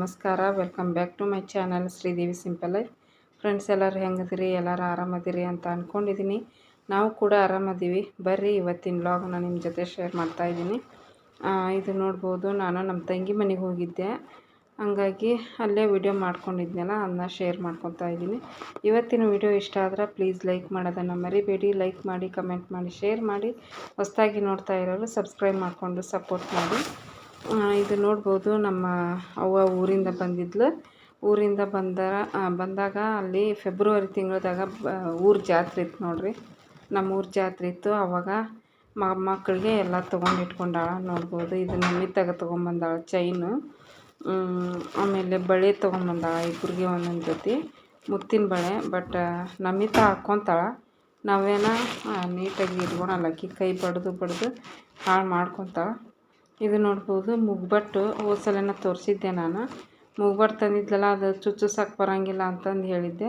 ನಮಸ್ಕಾರ. Welcome back to my channel Sridevi simple life friends ಎಲ್ಲರೂ ಹೆಂಗದಿರಿ ಎಲ್ಲರೂ ಆರಾಮದಿರಿ ಅಂತ ಅಂದ್ಕೊಂಡಿದ್ದೀನಿ ನಾವು ಕೂಡ ಆರಾಮದೀವಿ. ಬರ್ರಿ, ಇವತ್ತಿನ ವ್ಲಾಗ್ನ ನಿಮ್ಮ ಜೊತೆ ಶೇರ್ ಮಾಡ್ತಾಯಿದ್ದೀನಿ ಇದು ನೋಡ್ಬೋದು, ನಾನು ನಮ್ಮ ತಂಗಿ ಮನೆಗೆ ಹೋಗಿದ್ದೆ. ಹಂಗಾಗಿ ಅಲ್ಲೇ ವಿಡಿಯೋ ಮಾಡ್ಕೊಂಡಿದ್ನಲ್ಲ ಅದನ್ನ ಶೇರ್ ಮಾಡ್ಕೊತಾ ಇದ್ದೀನಿ. ಇವತ್ತಿನ ವಿಡಿಯೋ ಇಷ್ಟ ಆದರೆ ಪ್ಲೀಸ್ ಲೈಕ್ ಮಾಡೋದನ್ನು ಮರಿಬೇಡಿ. ಲೈಕ್ ಮಾಡಿ ಕಮೆಂಟ್ ಮಾಡಿ ಶೇರ್ ಮಾಡಿ. ಹೊಸದಾಗಿ ನೋಡ್ತಾ ಇರೋರು ಸಬ್ಸ್ಕ್ರೈಬ್ ಮಾಡಿಕೊಂಡು ಸಪೋರ್ಟ್ ಮಾಡಿ. ಇದು ನೋಡ್ಬೋದು ನಮ್ಮ ಅವ್ವ ಊರಿಂದ ಬಂದಿದ್ಲು. ಊರಿಂದ ಬಂದ ಬಂದಾಗ ಅಲ್ಲಿ ಫೆಬ್ರವರಿ ತಿಂಗಳದಾಗ ಬ ಊರ ಜಾತ್ರೆ ಇತ್ತು ನೋಡ್ರಿ. ನಮ್ಮ ಊರ ಜಾತ್ರೆ ಇತ್ತು. ಅವಾಗ ಮಕ್ಕಳಿಗೆ ಎಲ್ಲ ತೊಗೊಂಡು ಇಟ್ಕೊಂಡಾಳ ನೋಡ್ಬೋದು. ಇದು ನಮಿತಾಗ ತೊಗೊಂಬಂದಾಳ ಚೈನು ಆಮೇಲೆ ಬಳೆ ತೊಗೊಂಬಂದಾಳ ಇಬ್ರಿಗೆ ಒಂದೊಂದು ಜೊತೆ. ಮುತ್ತಿನ ಬಳೆ ಬಟ್ ನಮಿತಾ ಹಾಕ್ಕೊತಾಳ ನಾವೇನ ನೀಟಾಗಿ ಇಟ್ಕೊಳಲ್ಲ. ಆಕಿ ಕೈ ಬಡಿದು ಬಡಿದು ಹಾಳು ಮಾಡ್ಕೊತಾಳ. ಇದು ನೋಡ್ಬೋದು ಮುಗ್ಬಟ್ಟು ಹೋದ್ಸಲನ ತೋರಿಸಿದ್ದೆ ನಾನು. ಮುಗ್ಬಟ್ಟು ತಂದಿದ್ಲಲ್ಲ, ಅದು ಚುಚ್ಚುಸಕ್ಕೆ ಬರೋಂಗಿಲ್ಲ ಅಂತಂದು ಹೇಳಿದ್ದೆ.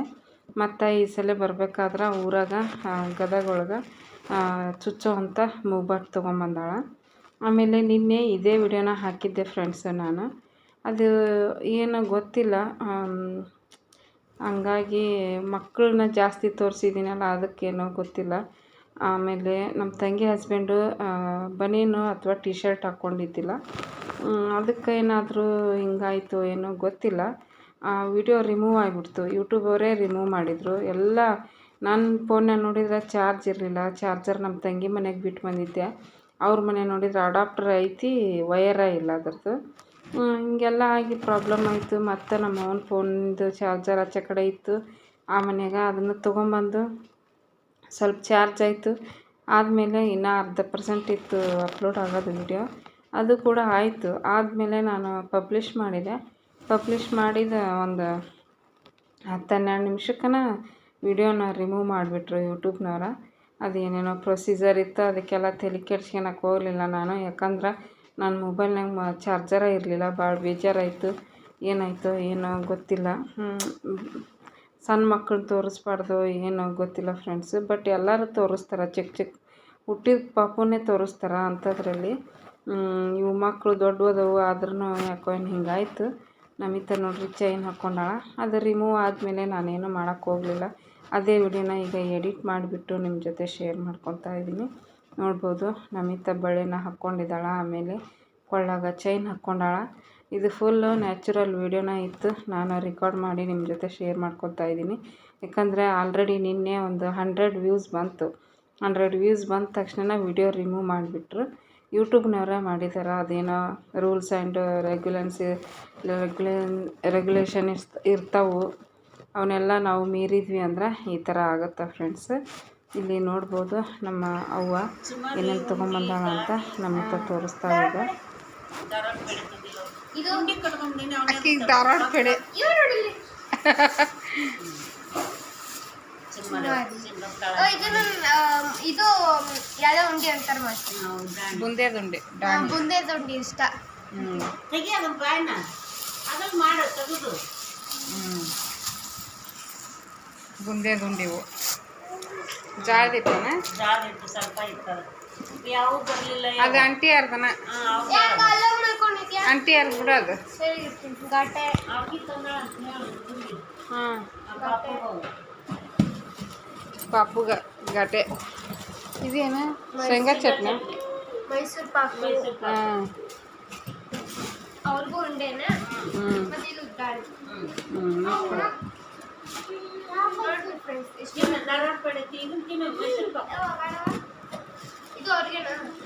ಮತ್ತು ಈ ಸಲ ಬರಬೇಕಾದ್ರೆ ಊರಾಗ ಗದಗ ಒಳಗೆ ಚುಚ್ಚೋ ಅಂತ ಮುಗ್ಬಟ್ಟು ತೊಗೊಂಬಂದಾಳ. ಆಮೇಲೆ ನಿನ್ನೆ ಇದೇ ವಿಡಿಯೋನ ಹಾಕಿದ್ದೆ ಫ್ರೆಂಡ್ಸ್ ನಾನು. ಅದು ಏನು ಗೊತ್ತಿಲ್ಲ ಹಂಗಾಗಿ ಮಕ್ಕಳನ್ನ ಜಾಸ್ತಿ ತೋರಿಸಿದ್ದೀನಲ್ಲ, ಅದಕ್ಕೇನೋ ಗೊತ್ತಿಲ್ಲ. ಆಮೇಲೆ ನಮ್ಮ ತಂಗಿ ಹಸ್ಬೆಂಡು ಬನೀನು ಅಥವಾ ಟಿ ಶರ್ಟ್ ಹಾಕ್ಕೊಂಡಿದ್ದಿಲ್ಲ ಅದಕ್ಕೆ ಏನಾದರೂ ಹಿಂಗಾಯಿತು ಏನೋ ಗೊತ್ತಿಲ್ಲ. ಆ ವಿಡಿಯೋ ರಿಮೂವ್ ಆಗಿಬಿಡ್ತು. ಯೂಟ್ಯೂಬ್ ಅವರೇ ರಿಮೂವ್ ಮಾಡಿದರು. ಎಲ್ಲ ನನ್ನ ಫೋನ್ನ ನೋಡಿದ್ರೆ ಚಾರ್ಜ್ ಇರಲಿಲ್ಲ. ಚಾರ್ಜರ್ ನಮ್ಮ ತಂಗಿ ಮನೆಗೆ ಬಿಟ್ಟು ಬಂದಿದ್ದೆ. ಅವ್ರ ಮನೆ ನೋಡಿದ್ರೆ ಅಡಾಪ್ಟರ್ ಐತಿ, ವಯರ ಇಲ್ಲ ಅದರದ್ದು. ಹಿಂಗೆಲ್ಲ ಆಗಿ ಪ್ರಾಬ್ಲಮ್ ಆಯಿತು. ಮತ್ತು ನಮ್ಮ ಅವನ ಫೋನ್ದು ಚಾರ್ಜರ್ ಆಚೆ ಕಡೆ ಇತ್ತು. ಆ ಮನೆಯಾಗ ಅದನ್ನು ತೊಗೊಂಬಂದು ಸ್ವಲ್ಪ ಚಾರ್ಜ್ ಆಯಿತು. ಆದಮೇಲೆ ಇನ್ನೂ ಅರ್ಧ ಪರ್ಸೆಂಟ್ ಇತ್ತು ಅಪ್ಲೋಡ್ ಆಗೋದು ವಿಡಿಯೋ ಅದು ಕೂಡ ಆಯಿತು. ಆದಮೇಲೆ ನಾನು ಪಬ್ಲಿಷ್ ಮಾಡಿದೆ. ಪಬ್ಲಿಷ್ ಮಾಡಿದ ಒಂದು ಹತ್ತು ಹನ್ನೆರಡು ನಿಮಿಷಕ್ಕನ ವಿಡಿಯೋನ ರಿಮೂವ್ ಮಾಡಿಬಿಟ್ರು ಯೂಟ್ಯೂಬ್ನವರ ಅದು ಏನೇನೋ ಪ್ರೊಸೀಜರ್ ಇತ್ತು, ಅದಕ್ಕೆಲ್ಲ ತಲೆ ಕೆಡ್ಸ್ಕೊಳಕ್ಕೆ ಹೋಗಲಿಲ್ಲ ನಾನು. ಯಾಕಂದ್ರೆ ನನ್ನ ಮೊಬೈಲ್ನಾಗ ಚಾರ್ಜರೇ ಇರಲಿಲ್ಲ. ಭಾಳ ಬೇಜಾರಾಯಿತು. ಏನಾಯಿತು ಏನೋ ಗೊತ್ತಿಲ್ಲ. ಸಣ್ಣ ಮಕ್ಕಳು ತೋರಿಸ್ಬಾರ್ದು, ಏನೋ ಗೊತ್ತಿಲ್ಲ ಫ್ರೆಂಡ್ಸ್ ಬಟ್ ಎಲ್ಲರೂ ತೋರಿಸ್ತಾರೆ ಚಿಕ್ಕ ಚಿಕ್ಕ ಹುಟ್ಟಿದ ಪಾಪುನೇ ತೋರಿಸ್ತಾರೆ ಅಂಥದ್ರಲ್ಲಿ ಇವು ಮಕ್ಕಳು ದೊಡ್ಡದವು ಆದ್ರೂ ಯಾಕೋ ಏನು ಹಿಂಗಾಯಿತು. ನಮಿತ ನೋಡಿರಿ ಚೈನ್ ಹಾಕ್ಕೊಂಡಾಳ ಅದು ರಿಮೂವ್ ಆದಮೇಲೆ ನಾನೇನು ಮಾಡೋಕ್ಕೆ ಹೋಗಲಿಲ್ಲ. ಅದೇ ವಿಡಿಯೋನ ಈಗ ಎಡಿಟ್ ಮಾಡಿಬಿಟ್ಟು ನಿಮ್ಮ ಜೊತೆ ಶೇರ್ ಮಾಡ್ಕೊತಾ ಇದ್ದೀನಿ. ನೋಡ್ಬೋದು, ನಮಿತ ಬಳೆನ ಹಾಕ್ಕೊಂಡಿದ್ದಾಳ ಆಮೇಲೆ ಕೊಳ್ಳಾಗ ಚೈನ್ ಹಾಕ್ಕೊಂಡಾಳ ಇದು ಫುಲ್ಲು ನ್ಯಾಚುರಲ್ ವೀಡಿಯೋನ ಇತ್ತು. ನಾನು ರೆಕಾರ್ಡ್ ಮಾಡಿ ನಿಮ್ಮ ಜೊತೆ ಶೇರ್ ಮಾಡ್ಕೊತಾ ಇದ್ದೀನಿ. ಯಾಕಂದರೆ ಆಲ್ರೆಡಿ ನಿನ್ನೆ ಒಂದು ಹಂಡ್ರೆಡ್ ವ್ಯೂಸ್ ಬಂತು. ಹಂಡ್ರೆಡ್ ವ್ಯೂಸ್ ಬಂದ ತಕ್ಷಣ ವೀಡಿಯೋ ರಿಮೂವ್ ಮಾಡಿಬಿಟ್ರು. ಯೂಟ್ಯೂಬ್ನವರೇ ಮಾಡಿದ್ದಾರೆ ಅದೇನೋ rules and regulations regulation regulation ಇರ್ತಾವೆ. ಅವನ್ನೆಲ್ಲ ನಾವು ಮೀರಿದ್ವಿ ಅಂದ್ರೆ ಈ ಥರ ಆಗುತ್ತೆ ಫ್ರೆಂಡ್ಸ್. ಇಲ್ಲಿ ನೋಡ್ಬೋದು ನಮ್ಮ ಅವ್ವ ಏನೇನು ತೊಗೊಂಬಂದಾಳ ಅಂತ ನಮ್ಮ ಹತ್ರ ತೋರಿಸ್ತಾ ಇದೆ ಅಕ್ಕಿಗೆ ಧಾರವಾಡ ಕಡೆ ಇದು ಯಾವ್ದೋ ಉಂಡಿ ಅಂತಾರ ಮತ್ತೆ ಉಂಡಿ ಇಷ್ಟ. ತೆಗಿ ಅದನ್ನ ಬಾಯ್ನ ಅದನ್ನ ಮಾಡು ತೆಗೆದು. ಉಂಡೆ ಜಾಳ್ದಿಟ್ಟನ ಸ್ವಲ್ಪ ಇರ್ತದೆ ಯಾವ ಬರಲಿಲ್ಲ ಅದು ಅಂಟಿ ಅರ್ಧನ. ಯಾಕ ಅಲ್ಲೋ ಮಾಡ್ಕೊಂಡಿದ್ಯಾ ಅಂಟಿ ಅರ್ಧ ಬಿಡೋದು ಸರಿ ಇರ್ತೀನಿ. ಘಾಟೆ ಅವ್ಕಿ ತಂದಾಳ ಅಂತ ಹೇಳು ಹುಡುಗಿ. ಹಾಂ. ಆ ಪಾಪು ಹೋಗು. ಪಾಪುಗ ಘಾಟೆ ಇದೇನು? ಶೇಂಗಾ ಚಟ್ನಿ? ಮೈಸೂರು ಪಾಕು ಮೈಸೂರು ಪಾಕು. ಹಾಂ. ಅವ್ರಿಗೂ ಉಂಡೆನ? ಹ್ಞೂ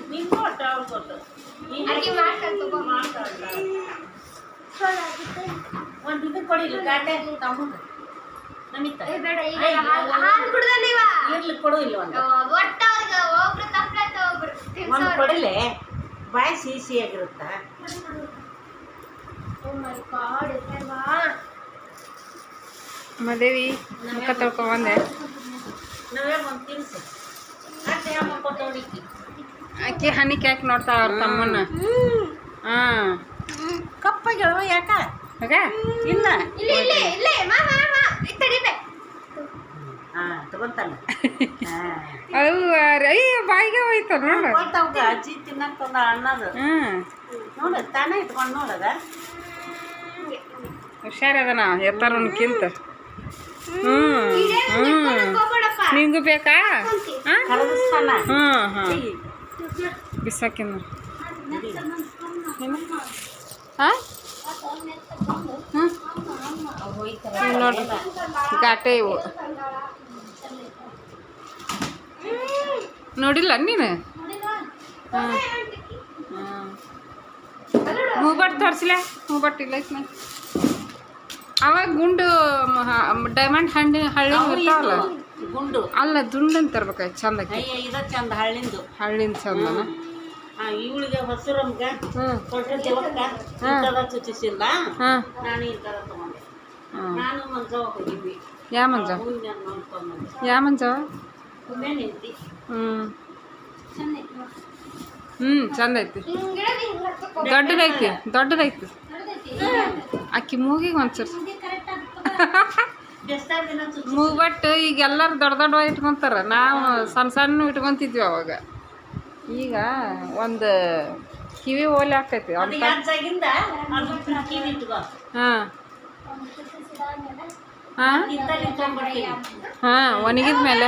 ನಿಂಗೂ ಅವ್ರಿಗೂ ಅಡ್ಗೆ ಮಾಡ್ಕೊಂಡು ತಗೋ. ಮಾಡ್ತಾಳಲ್ಲ. ಇದು ಕೊಡಿಲ್ಲ ಗಾಟೆ ತಗೊಂಡು ನಮಿತ ಏ ಬೇಡ ಹಾಲು ಕುಡ್ದ ನೀವ ಇರ್ಲಿ ಕೊಡು ಇಲ್ಲ ಒಂದು ಒಟ್ಟ ಅವ್ರಿಗೆ ಒಬ್ರು ತಪ್ಪಲತ್ತ ಒಬ್ರು ಒಂದು ತಿನ್ಸೋರು. ಕೊಡಿಲೆ? ಬಾಯಿ ಸಿಹಿ ಸಿಹಿಯಾಗಿರುತ್ತ ಓ ಮೈ ಗಾಡ್ ಎತ್ತಲ್ವಾ ಮದೇವಿ ಮುಖ ತೊಳ್ಕೊಂಬಂದೆ ನಾವೇ ಒಂದು ಅಮ್ಮ ಅಟ್ಟೆ ಮಕ್ಕೊಟ್ಟವಳಿಕ್ಕಿ ಆಕಿ ಹನಿ ಕ್ಯಾಕ್ ನೋಡ್ತಾ ಅವ್ರ ತಮ್ಮನ್ನ? ಹಾಂ. ಕಪ್ಪಾಗ್ಯಾವ ಯಾಕ? ಇಲ್ಲ. ಇಲ್ಲೇ ಇಲ್ಲೇ ಇಲ್ಲೇ ಮಾ ಮಾ ಮಾ ತಡಿಬೆ ಹಾ ತಗೊಂತಾನ. ಹಾ. ಅವು ಅಯ್ಯ ಬಾಯಿಗೆ ಹೋಯ್ತ ನೋಡು. ಅಜ್ಜಿ ತಿನ್ನಕ್ ತಂದ ಅಣ್ಣದು. ಹ್ಞೂ ನೋಡು ತಾನೇ ಇಟ್ಕೊಂಡು ನೋಡದ? ಹುಷಾರದನ ಎತ್ತರನ್ಕಿಂತ ಹ್ಞೂ ಹ್ಞೂ ನಿಂಗೂ ಬೇಕಾ? ಹಾಂ. ಹ್ಮ್ ಹ್ಞೂ ಹಾಂ ಬಿಸಾಕಿನ ಹಾಂ ಹ್ಞೂ ನೋಡಿರಿ ಘಾಟೆ ಇವು ನೋಡಿಲ್ಲ ನೀನು? ಹಾಂ. ಹಾಂ. ಹೂಬಟ್ ತೋರಿಸಿಲ್ಲ ಹೂಬಟ್ ಇಲ್ಲ ಐತ್ನ ಅವಾಗ ಗುಂಡು ಡೈಮಂಡ್ ಹಣ್ಣು ಹಳ್ಳಿ ಇರ್ತಾವಲ್ಲ ಗುಂಡು. ಅಲ್ಲ ದುಂಡನ್ ತರ್ಬೇಕಾಯ್ತು ಚಂದ ಹಳ್ಳಿಂದು. ಹಳ್ಳಿನ ಚಂದನ? ಇವಳಿಗೆ ಹೊಸರಮ್ಗ ದೇವಕ್ಕ ಇಂಥದ ನಾನು ಇಂಥದ ತಗೊಂಡೆ. ಹಾಂ. ನಾನು ಹೋಗಿದ್ವಿ. ಯಾ ಮಂಜ ಯಾ ಮಂಜ ಹ್ಞೂ ಚಂದ ಐತಿ. ದೊಡ್ಡದೈತಿ ದೊಡ್ಡದೈತಿ. ಅಕ್ಕಿ ಮೂಗಿಗೆ ಚುಚ್ಚಿ ಮೂಗ್ಬಟ್ಟು ಈಗ ಎಲ್ಲಾರು ದೊಡ್ಡ ದೊಡ್ಡ ಇಟ್ಕೊಂತಾರ. ನಾವು ಸಣ್ಣ ಸಣ್ಣ ಇಟ್ಕೊಂತಿದ್ವಿ ಅವಾಗ. ಈಗ ಒಂದು ಕಿವಿ ಓಲೆ ಇಟ್ಕೋ ಹಾಂ. ಹಾಂ? ಹಾಂ ಒಣಗಿದ ಮೇಲೆ.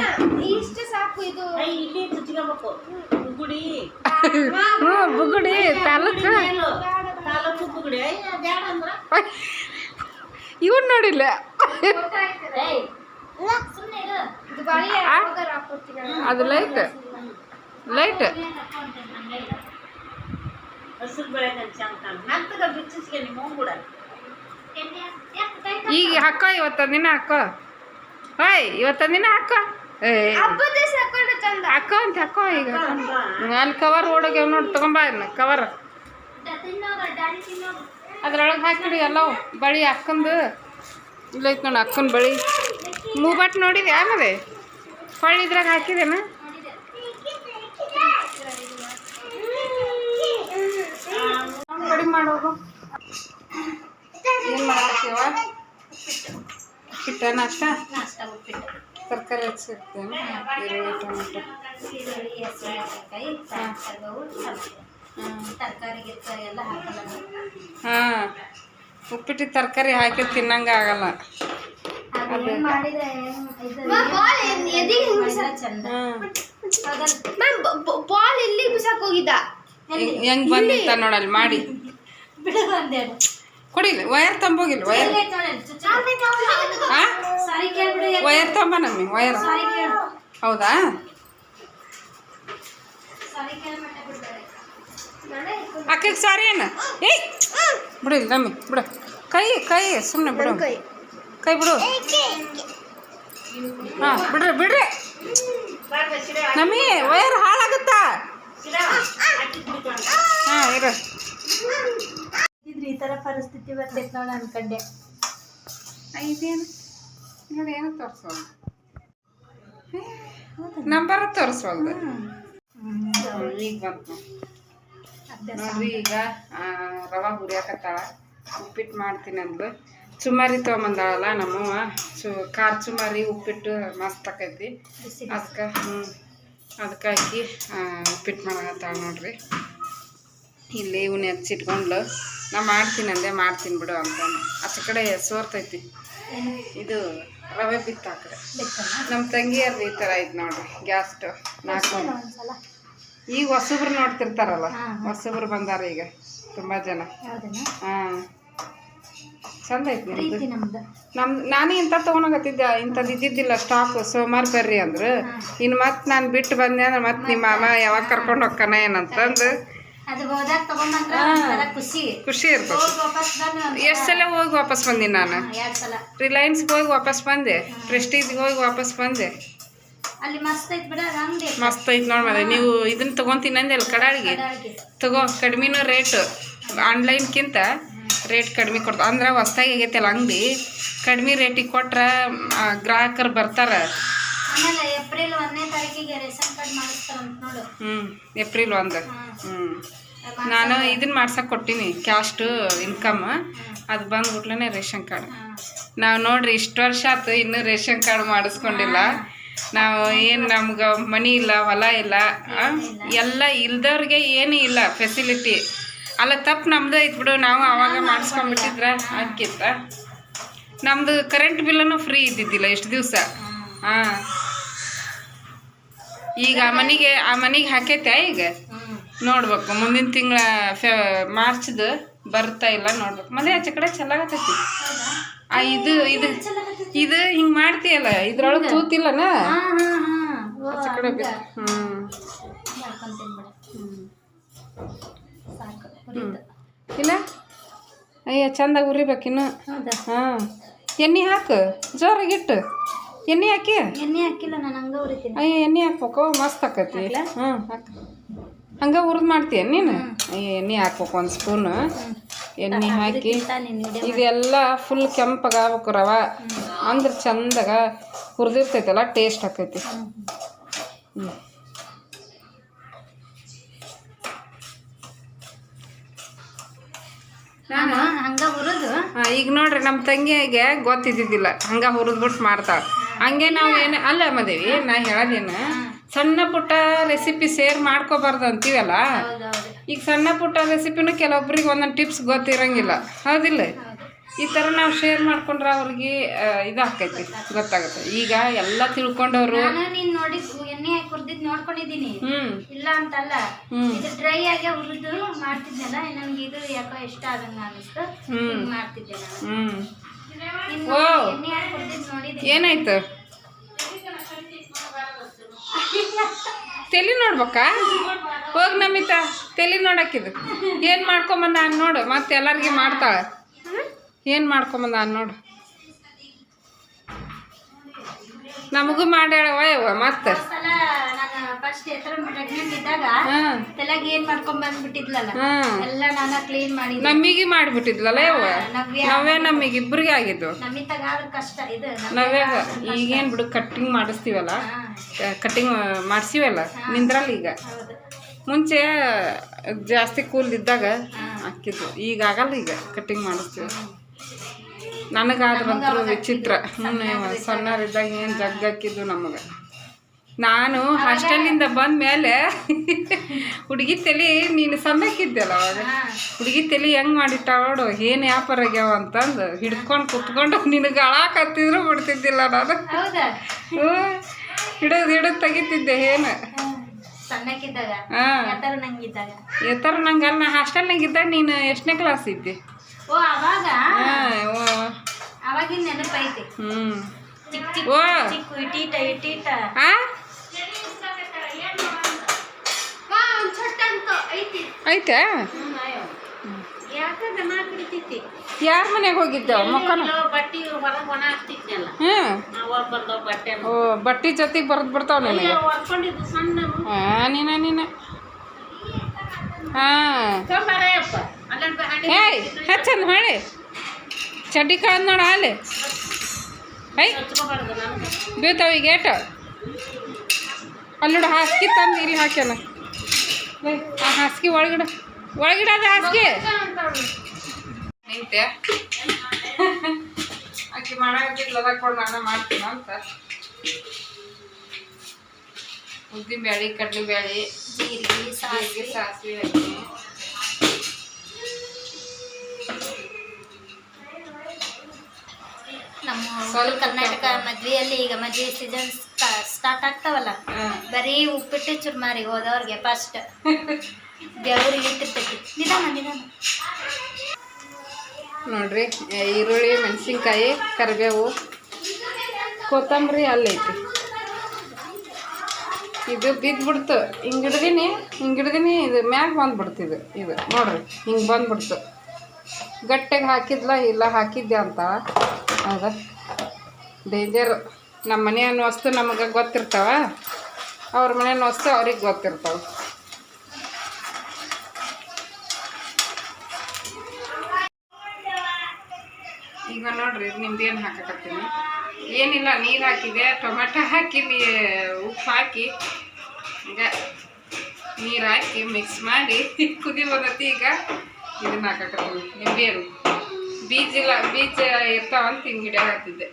ಹ್ಞೂ ಬುಗುಡಿ. ತಾಲೂಕು. ಇವನ್ ನೋಡಿಲ್ಲ. ಅದು ಲೈಟ್ ಲೈಟ್ ಈಗ ಹಾಕೋ, ಇವತ್ತೊಂದು ದಿನ ಹಾಕೋ. ಹೋಯ್, ಇವತ್ತೊಂದು ದಿನ ಹಾಕೋ. ಹಾಕೋ ಅಂತ ಹಾಕೋ ಈಗ. ಅಲ್ಲಿ ಕವರ್ ಓಡೋಗ್ಯಾವ ನೋಡಿ, ತಗೊಂಬ ಕವರ್ ಅದ್ರೊಳಗೆ ಹಾಕಿಡಿ ಎಲ್ಲವು, ಬಳಿ ಅಕ್ಕಂದು. ಇಲ್ಲೈತೆ ನೋಡಿ ಅಕ್ಕನ ಬಳಿ. ಮೂಬಟ್ ನೋಡಿದೆ ಆಮೇಲೆ ಹೊಳ್ಳಿ ಇದ್ರಾಗ ಹಾಕಿದೇನ ಮಾಡೋದು? ಏನು ನಾಷ್ಟ? ತರಕಾರಿ ಹಚ್ಚಿರ್ತೇನೆ. ಈರುಳ್ಳಿ ಟೊಮೆಟೊ. ಈರುಳ್ಳಿ ಹಸಿಮೆಣಸಿನ್ಕಾಯಿ ಕರಿಬೇವು ಟೊಮೆಟೊ ತರಕಾರಿ ಗಿರ್ಕಾರಿ ಎಲ್ಲ ಹಾಕಲ್ಲ ಹಾಂ. ಉಪ್ಪಿಟ್ಟು ತರಕಾರಿ ಹಾಕಿ ತಿನ್ನಂಗ ಆಗಲ್ಲ. ಬಾಲ್ ಹಿಂಗ್ ಬಿಸಾಕ್- ಹೋಗಿದ್ದ? ಹೆಂಗೆ ಬಂದಿತ್ತ ನೋಡಲ್ಲಿ ಮಾಡಿ. ಒಂದೇನು ಕೊಡಿಲ್ಲ ವಯರ್ ತಂಬೋಗಿಲ್ಲ ವಯರ್ ಸಾರಿ ಕೇಳ್ಬಿಡು ವಯರ್ ತಂಬ ನಮ್ಮಿ ವಯರ್ ಸಾರಿ ಕೇಳು. ಹೌದಾ? ಸಾರಿ ಕೇಳ್ಬಿಟ್ಟೆ ಬಿಡ್ತಾರೆ ಅಕ್ಕಗೆ ಸಾರಿ ಏನು ಏಯ್ ಬಿಡಿಲ್ಲ ನಮ್ಮಿ ಬಿಡು. ಕೈ ಕೈ ಸುಮ್ಮನೆ ಬಿಡು. ಕೈ. ಬಿಡು. ಹಾಂ ಬಿಡ್ರಿ ಬಿಡ್ರಿ. ನಮಗೆ ವೈರ್ ನಮ್ಮಿ ವಯರ್ ಹಾಳಾಗುತ್ತಾ ಹಾಂ ಇರು. ಇದ್ರಿ ಈ ಥರ ಪರಿಸ್ಥಿತಿ ಬರ್ತೈತೆ ನೋಡಿ ಅನ್ಕಂಡೆ ಇದೇನು? ನೋಡಿ ಏನು ತೋರಿಸೋದು ನಂಬರ್ ತೋರಿಸೋಲ್ದು. ಈಗ ಬಂತು. ನೋಡ್ರಿ ಈಗ ರವಾ ಹುರಿಯಾಕತ್ತಾಳ. ಉಪ್ಪಿಟ್ಟು ಮಾಡ್ತೀನಿ ಅಂದ್ಲು. ಚುಮಾರಿ ತೊಗೊಂಬಂದಾಳಲ್ಲ ನಮ್ಮವ್ವ. ಚು ಖಾರ ಚುಮಾರಿ ಉಪ್ಪಿಟ್ಟು ಮಸ್ತ್ ಆಕೈತಿ. ಅದಕ್ಕೆ ಹ್ಞೂ ಅದಕ್ಕೆ ಹಾಕಿ ಆ, ಉಪ್ಪಿಟ್ಟು ಮಾಡಕತ್ತಾಳ ನೋಡ್ರಿ. ಇಲ್ಲಿ ಇವನ್ನ ಹೆಚ್ಚಿಟ್ಕೊಂಡು ನಾ ಮಾಡ್ತೀನಿ ಅಂದೆ ಮಾಡ್ತೀನಿ ಬಿಡು ಅಂತ ಆಚೆ ಕಡೆ ಸೋರ್ತೈತಿ. ಇದು ರವೆ ಬಿತ್ತು ಆ ಕಡೆ ನಮ್ಮ ತಂಗಿಯರ್ದು ಈ ಥರ ಐತೆ ನೋಡ್ರಿ ಗ್ಯಾಸ್ ಸ್ಟವ್ ನಾಲ್ಕು. ಈಗ ಹೊಸಬ್ರು ನೋಡ್ತಿರ್ತಾರಲ್ಲ ಹೊಸಬ್ರು ಬಂದಾರ ಈಗ ತುಂಬ ಜನ. ಹಾಂ. ಚಂದ ಐತಿ ನಿಮ್ದು ನಮ್ದು. ನಮ್ ನಾನೇ ಇಂಥ ತೊಗೊಳಕತ್ತಿದ್ದೆ ಇಂಥದ್ದು ಇದ್ದಿದ್ದಿಲ್ಲ ಸ್ಟಾಕ್ ಸೋಮವಾರ ಬರ್ರಿ ಅಂದ್ರೆ. ಇನ್ನು ಮತ್ತೆ ನಾನು ಬಿಟ್ಟು ಬಂದೆ ಅಂದ್ರೆ ಮತ್ತೆ ನಿಮ್ಮ ಮಾಮ ಯಾವಾಗ ಕರ್ಕೊಂಡು ಹೋಗ್ತಾನ ಏನಂತಂದು. ಖುಷಿ. ಇರ್ತದೆ. ಎಷ್ಟು ಸಲ ಹೋಗಿ ವಾಪಸ್ ಬಂದಿ ನಾನು? ರಿಲಯನ್ಸ್ ರಿಲಯನ್ಸ್ಗೆ ಹೋಗಿ ವಾಪಸ್ ಬಂದೆ. ಪ್ರೆಸ್ಟೀಜ್ ಹೋಗಿ ವಾಪಸ್ ಬಂದೆ. ಅಲ್ಲಿ ಮಸ್ತ್ ಐತ್ ನೋಡ್ ಮತ್ತೆ ನೀವು ಇದನ್ನ ತೊಗೊಂತೀನಿ ಅಂದೆ ಅಲ್ಲ ಕಡಾಳಿಗೆ ತಗೋ ಕಡಿಮೆನೂ ರೇಟು ಆನ್ಲೈನ್ಕಿಂತ ರೇಟ್ ಕಡಿಮೆ ಕೊಡ್ತ ಅಂದ್ರೆ ಹೊಸ್ದಾಗಿ ಆಗೈತಲ್ಲ ಅಂಗಡಿ. ಕಡಿಮೆ ರೇಟಿಗೆ ಕೊಟ್ರೆ ಗ್ರಾಹಕರು ಬರ್ತಾರೆ. ಆಮೇಲೆ ಏಪ್ರಿಲ್ ಒಂದನೇ ತಾರೀಕಿಗೆ ರೇಷನ್ ಕಾರ್ಡ್ ಮಾಡಿಸ್ತಾರಂತ ನೋಡು. ಹ್ಞೂ ಏಪ್ರಿಲ್ ಒಂದು. ಹ್ಞೂ ನಾನು ಇದನ್ನ ಮಾಡ್ಸಕ್ಕೆ ಕೊಟ್ಟೀನಿ ಕ್ಯಾಸ್ಟ್ ಇನ್ಕಮ್ ಅದು ಬಂದ್ಬಿಟ್ಲೇ ರೇಷನ್ ಕಾರ್ಡ್. ನಾವು ನೋಡ್ರಿ ಇಷ್ಟು ವರ್ಷ ಆತು ಇನ್ನೂ ರೇಷನ್ ಕಾರ್ಡ್ ಮಾಡಿಸ್ಕೊಂಡಿಲ್ಲ. ನಾವು ಏನು ನಮ್ಗೆ ಮನಿ ಇಲ್ಲ ಹೊಲ ಇಲ್ಲ ಎಲ್ಲ ಇಲ್ದವ್ರಿಗೆ ಏನೂ ಇಲ್ಲ ಫೆಸಿಲಿಟಿ ಅಲ್ಲ ತಪ್ಪು ನಮ್ಮದೇ ಐತೆ ಬಿಡು ನಾವು ಅವಾಗ ಮಾಡಿಸ್ಕೊಂಡ್ಬಿಟ್ಟಿದ್ರ ಅದಕ್ಕಿಂತ ನಮ್ದು ಕರೆಂಟ್ ಬಿಲ್ಲೂ ಫ್ರೀ ಇದ್ದಿದ್ದಿಲ್ಲ ಎಷ್ಟು ದಿವಸ. ಹಾಂ. ಈಗ ಆ ಮನೆಗೆ ಆ ಮನೆಗೆ ಹಾಕೈತೆ ಈಗ? ನೋಡ್ಬೇಕು. ಮುಂದಿನ ತಿಂಗಳ ಫೆ ಮಾರ್ಚ್ದು ಬರ್ತಾ ಇಲ್ಲ ನೋಡ್ಬೇಕು. ಮನೆ ಆಚೆ ಕಡೆ ಚೆನ್ನಾಗತ್ತೈತಿ ಆ ಇದು ಇದು ಇದು ಹಿಂಗೆ ಮಾಡ್ತೀಯಲ್ಲ? ಇದ್ರೊಳಗೆ ತೂತಿಲ್ಲನ? ಆಚೆ ಕಡೆ. ಹ್ಞೂ. ಇಲ್ಲ ಅಯ್ಯ ಚಂದಾಗಿ ಉರಿಬೇಕಿನ್ನು ಹಾಂ. ಎಣ್ಣೆ ಹಾಕು. ಜೋರಾಗಿಟ್ಟು ಎಣ್ಣೆ ಹಾಕಿ? ಎಣ್ಣೆ ಹಾಕಿಲ್ಲ ನಾನು ಹಂಗ ಉರಿತೀನಿ ಅಯ್ಯ ಎಣ್ಣೆ ಹಾಕ್ಬೇಕು ಮಸ್ತ್ ಆಕತಿ. ಹಾಕ್ಲಾ? ಹ್ಞೂ ಹಾಕು. ಹಂಗೆ ಹುರಿದು ಮಾಡ್ತೀಯ ನೀನು? ಅಯ್ಯ ಎಣ್ಣೆ ಹಾಕ್ಬೇಕು ಒಂದು ಸ್ಪೂನು ಎಣ್ಣೆ ಹಾಕಿ ಇದೆಲ್ಲ ಫುಲ್ ಕೆಂಪಗಾಗಬೇಕು ರವ. ಅಂದ್ರೆ ಚಂದಾಗ ಹುರಿದಿರ್ತೈತಲ್ಲ ಟೇಸ್ಟ್ ಆಕೈತಿ. ಹ್ಞೂ ನಾನು ಹಂಗ ಹುರಿದು? ಈಗ ನೋಡ್ರಿ ನಮ್ಮ ತಂಗಿಗೆ ಗೊತ್ತಿದ್ದಿದ್ದಿಲ್ಲ. ಹಂಗ ಹುರಿದ್ಬಿಟ್ಟು ಮಾಡ್ತಾಳ. ಹಂಗೆ ನಾವು ಏನು ಅಲ್ಲ ಮದೇವಿ ನಾ ಹೇಳೋದೇನು ಸಣ್ಣ ಪುಟ್ಟ ರೆಸಿಪಿ ಶೇರ್ ಮಾಡ್ಕೋಬಾರ್ದು ಅಂತೀವಲ್ಲ? ಈಗ ಸಣ್ಣ ಪುಟ್ಟ ರೆಸಿಪಿನೂ ಕೆಲವೊಬ್ರಿಗೆ ಒಂದೊಂದು ಟಿಪ್ಸ್ ಗೊತ್ತಿರಂಗಿಲ್ಲ. ಹೌದಿಲ್ಲ? ಈ ಥರ ನಾವು ಶೇರ್ ಮಾಡ್ಕೊಂಡ್ರೆ ಅವ್ರಿಗೆ ಇದಾಕೈತಿ ಗೊತ್ತಾಗುತ್ತೆ. ಈಗ ಎಲ್ಲ ತಿಳ್ಕೊಂಡವರು ನಾನು ನೋಡಿ ಎಣ್ಣೆ ಹಾಕಿ ಹುರಿದಿದ್ ನೋಡ್ಕೊಂಡಿದ್ದೀನಿ. ಇಲ್ಲ ಅಂತಲ್ಲ. ಇದು ಡ್ರೈ ಆಗಿ ಹುರಿದು ಮಾಡ್ತಿದ್ದೆಲ್ಲ ನನ್ಗೆ ಇದು ಯಾಕೋ ಇಷ್ಟ ಆದಂಗ ಅನಿಸ್ತು. ಮಾಡ್ತಿದ್ದೆ ನಾನು. ಏನಾಯ್ತು? ತಲೆ ನೋಡ್ಬೇಕಾ? ಹೋಗಿ ನಮಿತ, ತಲೆ ನೋಡಕ್ಕಿದು ಏನು ಮಾಡ್ಕೊಂಬಂದ ಅನ್ ನೋಡು, ಮತ್ತೆ ಎಲ್ಲರಿಗೆ ಮಾಡ್ತಾಳೆ. ಏನು ಮಾಡ್ಕೊಂಬಂದ ಅನ್ ನೋಡು. ನಮಗೂ ಮಾಡ್ಯಾಳವ ಯವ್ವ ಮತ್ತೆ. ಫಸ್ಟ್ ಎತ್ತರ ಪ್ರೆಗ್ನೆಂಟ್ ಇದ್ದಾಗ ಹಾಂ. ತಲೆಗೆ ಏನ್ ಮಾಡ್ಕೊಂಡ್ ಬಂದ್ಬಿಟ್ಟಿದ್ಲಲ್ಲ ಎಲ್ಲ ನಾನ ಕ್ಲೀನ್ ಮಾಡಿದ್ದೆ. ನಮಗೆ ಮಾಡ್ಬಿಟ್ಟಿದ್ಲಲ್ಲ ಯವ್ವ? ನಾವೇ ನಮಗೆ ಇಬ್ಬರಿಗೆ ಆಗಿದ್ದು. ನಾವೇ ಕಷ್ಟ ಇದು ಈಗೇನು ಬಿಡು ಕಟ್ಟಿಂಗ್ ಮಾಡಿಸ್ತೀವಲ್ಲ? ಕಟ್ಟಿಂಗ್ ಮಾಡಿಸಿವಲ್ಲ? ನಿಂದ್ರಲ್ಲ ಈಗ? ಮುಂಚೆ ಜಾಸ್ತಿ ಕೂಲ್ ಇದ್ದಾಗ ಹಾಕಿದ್ದು ಈಗ ಆಗಲ್ಲ ಈಗ ಕಟ್ಟಿಂಗ್ ಮಾಡಿಸ್ತೀವಿ. ನನಗಾದ್ರಂತೂ ವಿಚಿತ್ರ. ಹ್ಞೂ ಸಣ್ಣರಿದ್ದಾಗ ಏನು ಜಗ್ಗಾಕಿದ್ದು ನಮಗೆ. ನಾನು ಹಾಸ್ಟೆಲಿಂದ ಬಂದ ಮೇಲೆ ಹುಡುಗಿ ತಲೆ ನೀನು ಸಣ್ಣಕ್ಕಿದ್ದೆಲ್ಲ ಅವಾಗ? ಹುಡುಗಿ ತಲೆ ಹೆಂಗೆ ಮಾಡಿಟ್ಟ ನೋಡು ಏನು ವ್ಯಾಪಾರ ಆಗ್ಯಾವ ಅಂತಂದು. ಹಿಡ್ಕೊಂಡು ಕುತ್ಕೊಂಡು ನಿನಗೆ ಅಳಾಕತ್ತಿದ್ರು ಬಿಡ್ತಿದ್ದಿಲ್ಲ ನಾನು. ಹ್ಮ್. ಹ್ಞೂ ಹಿಡಿದು ಹಿಡಿದು ತೆಗಿತಿದ್ದೆ ಏನು. ಎತ್ತರ ನಂಗೆ ಅಲ್ಲಿ ಹಾಸ್ಟೆಲ್ನಾಗ ಇದ್ದಾಗ ನೀನು ಎಷ್ಟನೇ ಕ್ಲಾಸ್ ಇದ್ದಿ? ಹ್ಞೂ ಓ ಚಿಕ್ಕ ಇಟೀಟ ಇಟೀಟ ಆ ಮಾ ಒಂದ್ ಚೊಟ್ಟ ಅಂತ ಐತಿ ಯಾರ ಮನೆಗೆ ಹೋಗಿದ್ದೆ? ಮಕ್ಕನ ಬಟ್ಟಿ ಹೊರಗೆ ಒಣ ಹಾಕ್ತಿದ್ನಲ್ಲ. ಹ್ಞೂ ಓ ಬಟ್ಟೆ ಜೊತೆಗೆ ಬರೆದು ಬಿಡ್ತಾವ ನಿನಗೆ? ಹಾಂ ನೀನ ನೀನ. ಹಾಂ. ಏಯ್ ಹಚ್ಚಂದ ಮಾಡಿ. ಚಡ್ಡಿ ಕಳ್ದ ನೋಡ ಅಲ್ಲಿ ಐ ಬೀಳ್ತಾವ ಈಗ ಏಟ. ಅಲ್ಲಿ ನೋಡು ಹಾಕಿ ತಂದು ಇಲ್ಲಿ ಹಾಕ್ಯಾನ. ಆ ಹಾಸಿಗೆ ಒಳಗಿಡ ಒಳಗಿಡ ಅದ ಹಾಸಿಗೆ. ನಿಂತೆ. ಆಕೆ ಮಾಡಾಕತ್ತಿದ್ಲ ಅದಕ್ಕೊಂಡು ನಾನು ಮಾಡ್ತೀನಿ ಅಂತ. ಉದ್ದಿನ ಬ್ಯಾಳಿ ಕಡ್ಲೆ ಬ್ಯಾಳಿ. ಜೀರಿಗೆ ಸಾಸಿವೆ. ಸಾಸಿವೆ ಹಾಕಿ. ಕರ್ನಾಟಕ ಮದ್ವೆಯಲ್ಲಿ ಈಗ ಮದ್ವೆ ಸೀಸನ್ ಸ್ಟಾರ್ಟ್ ಆಗ್ತಾವಲ್ಲ? ಬರೀ ಉಪ್ಪಿಟ್ಟು ಚುರ್ಮಾರಿ ಹೋದವ್ರಿಗೆ ಫಸ್ಟ್ ದೇವ್ರಿಗೆ ಇಟ್ಟಿರ್ತೈತಿ. ನಿಧಾನ ನಿಧಾನ. ನೋಡ್ರಿ ಈರುಳ್ಳಿ ಮೆಣಸಿನ್ಕಾಯಿ ಕರಿಬೇವು ಕೊತ್ತಂಬರಿ ಅಲ್ಲೈತಿ ಇದು ಬಿದ್ದುಬಿಡ್ತು ಹಿಂಗೆ ಹಿಡ್ದೀನಿ ಹಿಂಗೆ ಹಿಡ್ದೀನಿ ಇದು ಮ್ಯಾಗ ಬಂದ್ಬಿಡ್ತು ಇದು. ಇದು ನೋಡ್ರಿ ಹಿಂಗೆ ಬಂದ್ಬಿಡ್ತು. ಗಟ್ಟಿಗೆ ಹಾಕಿದ್ಲ ಇಲ್ಲ ಹಾಕಿದ್ದೆ ಅಂತ. ಹೌದಾ? ಡೇಂಜರ್. ನಮ್ಮ ಮನೆಯನ್ನ ವಸ್ತು ನಮಗೆ ಗೊತ್ತಿರ್ತಾವ. ಅವ್ರ ಮನೆಯನ್ನ ವಸ್ತು ಅವ್ರಿಗೆ ಗೊತ್ತಿರ್ತಾವೆ. ಈಗ ನೋಡ್ರಿ ನಿಮ್ದೇನು ಹಾಕಕತ್ತೀನಿ? ಏನಿಲ್ಲ, ನೀರು ಹಾಕಿದೆ ಟೊಮೆಟೊ ಹಾಕಿ ಉಪ್ಪು ಹಾಕಿ. ಈಗ ನೀರು ಹಾಕಿ ಮಿಕ್ಸ್ ಮಾಡಿ ಕುದಿ ಬಂದತಿ ಈಗ ಇದನ್ನ ಹಾಕಕತ್ತೀನಿ. ನಿಂಬೆಹಣ್ಣು ಬೀಜ ಇಲ್ಲ, ಬೀಜ ಇರ್ತಾವಂತ ಹಿಂಗೆ ಗಿಡ ಹಾಕ್ತಿದ್ದೆ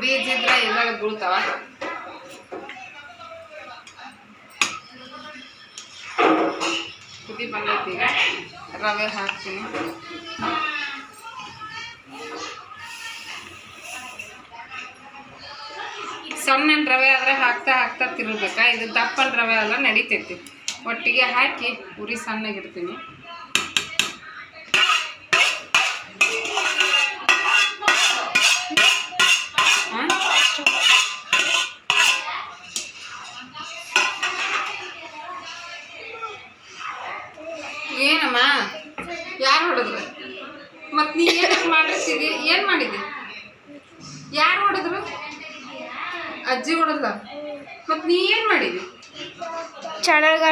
ಬೀಜ ಇದ್ರೆ ಇವಾಗ ಬೀಳ್ತಾವ. ಕುದಿ ಬಂದೈತಿ ಈಗ. ರವೆ ಹಾಕ್ತೀನಿ. ಸಣ್ಣ ರವೆ ಆದರೆ ಹಾಕ್ತಾ ಹಾಕ್ತಾ ತಿರುಗಬೇಕಾ? ಇದು ದಪ್ಪನ ರವೆ ಎಲ್ಲ ನಡಿತೈತಿ. ಒಟ್ಟಿಗೆ ಹಾಕಿ ಉರಿ ಸಣ್ಣಗಿಡ್ತೀನಿ.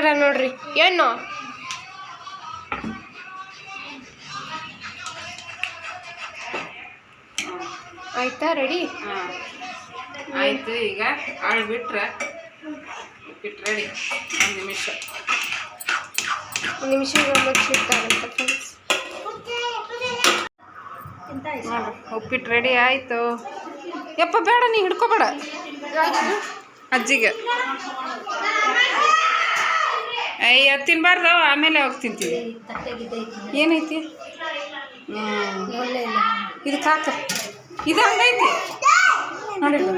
ಚೆನ್ನಾಗಾರ ನೋಡ್ರಿ. ಏನು? ಆಯ್ತಾ ರೆಡಿ ಆಯ್ತು ಈಗ ಆಳು ಬಿಟ್ರೆ ಉಪ್ಪಿಟ್ಟು ರೆಡಿ ಒಂದು ನಿಮಿಷ. ಒಂದು ನಿಮಿಷ ಮುಚ್ಚಿರ್ತಾರಂತ ಫ್ರೆಂಡ್ಸ್ ಉಪ್ಪಿಟ್ಟು ರೆಡಿ ಆಯಿತು. ಯಪ್ಪ ಬೇಡ ನೀ ಹಿಡ್ಕೋಬೇಡ. ಅಜ್ಜಿಗೆ. ಅಯ್ಯ ತಿನ್ಬಾರ್ದು. ಆಮೇಲೆ ಹೋಗಿ ತಿಂತೀವಿ. ಏನೈತಿ? ಹ್ಞೂ ಇದಕ್ಕೆ ಹಾಕ. ಇದು ಹಂಗೈತಿ. ನೋಡಿಲ್ಲ.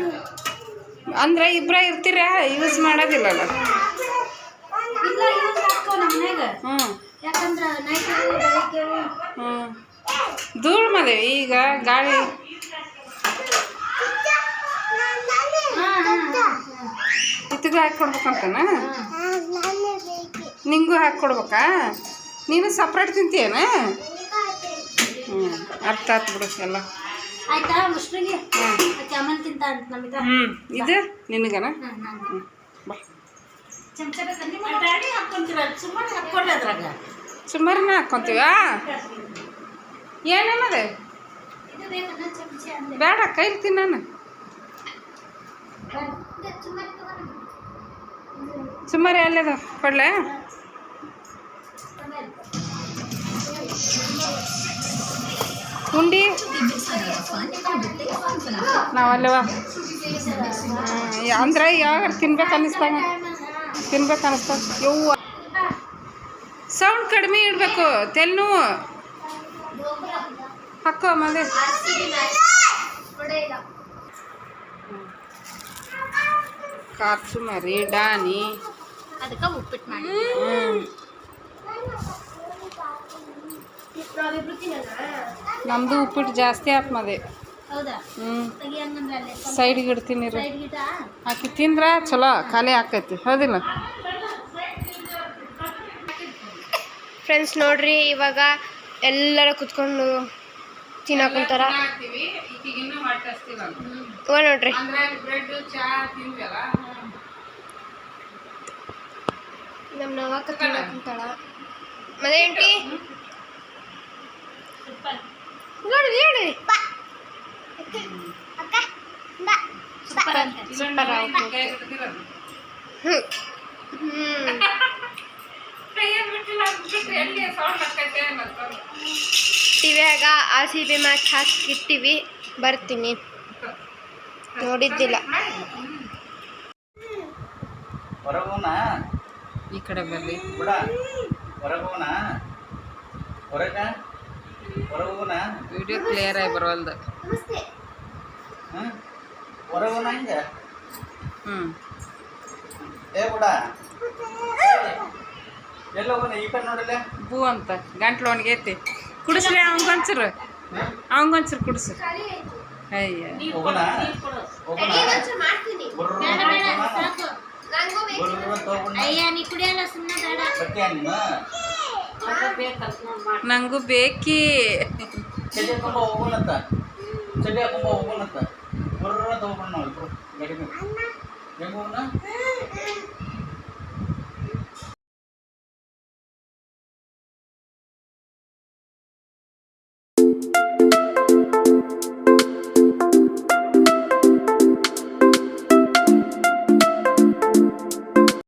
ಅಂದ್ರೆ ಇಬ್ಬರ ಇರ್ತೀರ? ಯೂಸ್ ಮಾಡೋದಿಲ್ಲಲ್ಲ. ಹ್ಞೂ ಹ್ಞೂ ಧೂಳು ಮದುವೆ ಈಗ ಗಾಳಿ. ಇತ್ತಿಗೆ ಹಾಕ್ಕೊಡ್ಬೇಕಂತನ? ನಿಂಗೂ ಹಾಕ್ಕೊಡ್ಬೇಕಾ? ನೀನು ಸಪ್ರೇಟ್ ತಿಂತೀಯನ? ಹ್ಞೂ ಅರ್ಥ ಆತು ಬಿಡು ಎಲ್ಲ. ಆಯ್ತಾ ಹ್ಞೂ ಇದು ನಿನಗನ? ಬಾ. ಸುಮಾರಿನ ಹಾಕ್ಕೊಂತೀವ? ಏನೇನದೆ ಬೇಡ ಕೈಲಿ ತಿನ್ನಾನ ತಗೊಂಡು ಸುಮಾರು ಎಲ್ಲದ ಕೊಡ್ಲೆ ಉಂಡಿ? ನಾವಲ್ಲವ ಅಂದ್ರೆ ಯಾವಾಗ ತಿನ್ಬೇಕು ಅನ್ನಿಸ್ತಾಗ ತಿನ್ಬೇಕು ಅನ್ನಿಸ್ತಾಗ ಸೌಂಡ್ ಕಡಿಮೆ ಇಡಬೇಕು ತೆಲ್ಲು ಹಾಕೋ ಹಾಕೋ ಮದೆ ಕಾಚು ಮರಿ ಡಾನಿ ಅದಕ್ಕೆ ಉಪ್ಪಿಟ್ಟು ಮಾಡಿ. ನಮ್ದು ಉಪ್ಪಿಟ್ಟು ಜಾಸ್ತಿ ಆತ್ ಮದೆ. ಸೈಡ್ಗೆ ಇಡ್ತೀನಿ ಆಕಿ ತಿಂದ್ರೆ? ಚಲೋ ಖಾಲಿ ಆಕೈತಿ ಹೌದಿಲ್ಲ? ಫ್ರೆಂಡ್ಸ್ ನೋಡ್ರಿ ಇವಾಗ ಎಲ್ಲರ ಕುತ್ಕೊಂಡು ತಿನ್ನಕುಂತಾರ ಇವ ನೋಡ್ರಿ ನಮ್ಮ ನವಕ್ಕ ತಿನ್ನಕುಂತಾಳ ಮನೆ ಎಂಟಿ ನೋಡಿ ಹೇಳಿ ಸೂಪರ್ ಅಂತ ಹ್ಞೂ ಹ್ಞೂ ಟಿವಿಯಾಗ ಆರ್ ಸಿ ಬಿ ಮ್ಯಾಚ್ ಹಾಕಿಟ್ಟಿವಿ. ಬರ್ತೀನಿ. ನೋಡಿದ್ದಿಲ್ಲ. ಈ ಕಡೆ ಬರ್ಲಿ ವಿಡಿಯೋ ಕ್ಲಿಯರ್ ಆಗಿ ಬರವಲ್ದು. ಹ್ಞೂ ಏ ಬಿಡ. ಎಲ್ಲ ಹೋಗೋಣ ಈ ಕಡೆ ನೋಡಿಲ್ಲ? ಬೂ ಅಂತ. ಗಂಟ್ಲು ಒಣಗೈತಿ. ಕುಡಿಸ್ರಿ ಅವಂಗೊಂಚರು ಅವಂಗೊಂಚರು ಕುಡಿಸು ಅಯ್ಯ ನಂಗೂ ಬೇಕಿ ಹೋಗೋಣ.